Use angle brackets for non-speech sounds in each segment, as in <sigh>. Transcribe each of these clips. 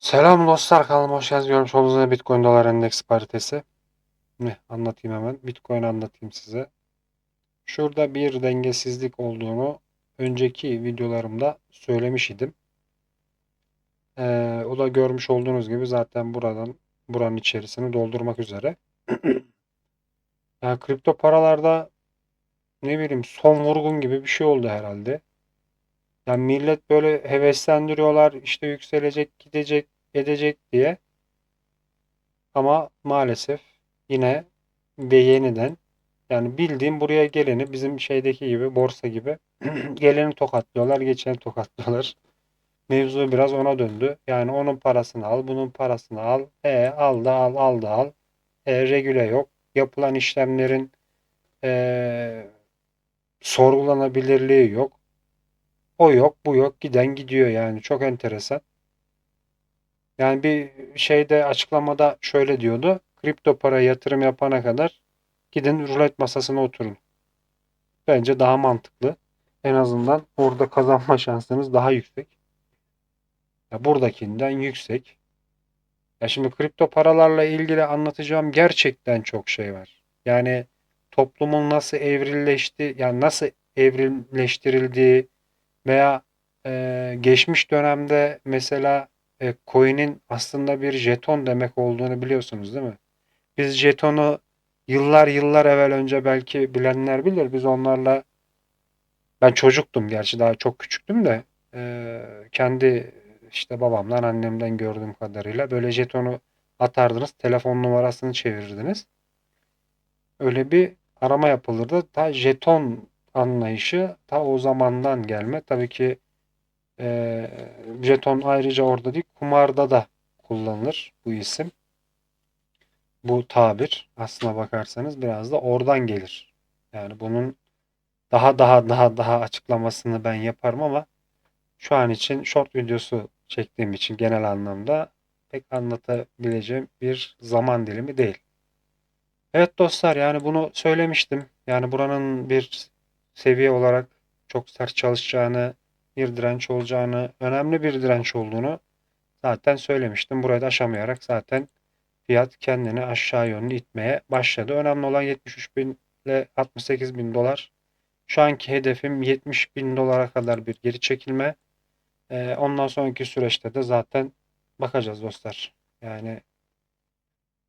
Selam dostlar kanalıma hoş geldiniz. Görmüş olduğunuz üzere Bitcoin dolar endeks paritesi. Ne anlatayım hemen. Bitcoin anlatayım size. Şurada bir dengesizlik olduğunu önceki videolarımda söylemiş idim. Ee, o da görmüş olduğunuz gibi zaten buradan buranın içerisini doldurmak üzere. <clears throat> Yani kripto paralarda ne bileyim son vurgun gibi bir şey oldu herhalde. Yani millet böyle heveslendiriyorlar işte yükselecek gidecek edecek diye. Ama maalesef yine ve yeniden yani bildiğim buraya geleni bizim şeydeki gibi borsa gibi <clears throat> geleni tokatlıyorlar, geçeni tokatlıyorlar. <laughs> Mevzu biraz ona döndü. Yani onun parasını al, bunun parasını al. E al da al, al da al. E, regüle yok. Yapılan işlemlerin e, sorgulanabilirliği yok. O yok, bu yok. Giden gidiyor yani. Çok enteresan. Yani bir şeyde açıklamada şöyle diyordu. Kripto para yatırım yapana kadar gidin rulet masasına oturun. Bence daha mantıklı. En azından orada kazanma şansınız daha yüksek. Ya buradakinden yüksek. Ya şimdi kripto paralarla ilgili anlatacağım gerçekten çok şey var. Yani toplumun nasıl evrilleşti, yani nasıl evrimleştirildiği veya e, geçmiş dönemde mesela e, coin'in aslında bir jeton demek olduğunu biliyorsunuz değil mi? Biz jetonu yıllar yıllar evvel önce belki bilenler bilir. Biz onlarla ben çocuktum gerçi daha çok küçüktüm de e, kendi işte babamdan annemden gördüğüm kadarıyla böyle jetonu atardınız. Telefon numarasını çevirirdiniz. Öyle bir arama yapılırdı. Ta jeton anlayışı ta o zamandan gelme. Tabii ki e, jeton ayrıca orada değil, kumarda da kullanılır bu isim. Bu tabir aslına bakarsanız biraz da oradan gelir. Yani bunun daha daha daha daha açıklamasını ben yaparım ama şu an için short videosu çektiğim için genel anlamda pek anlatabileceğim bir zaman dilimi değil. Evet dostlar yani bunu söylemiştim. Yani buranın bir seviye olarak çok sert çalışacağını, bir direnç olacağını, önemli bir direnç olduğunu zaten söylemiştim. Burayı da aşamayarak zaten fiyat kendini aşağı yönlü itmeye başladı. Önemli olan 73 bin ile 68 bin dolar. Şu anki hedefim 70 bin dolara kadar bir geri çekilme. Ee, ondan sonraki süreçte de zaten bakacağız dostlar. Yani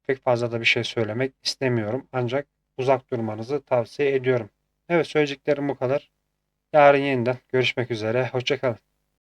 pek fazla da bir şey söylemek istemiyorum. Ancak uzak durmanızı tavsiye ediyorum. Evet söyleyeceklerim bu kadar. Yarın yeniden görüşmek üzere. Hoşçakalın.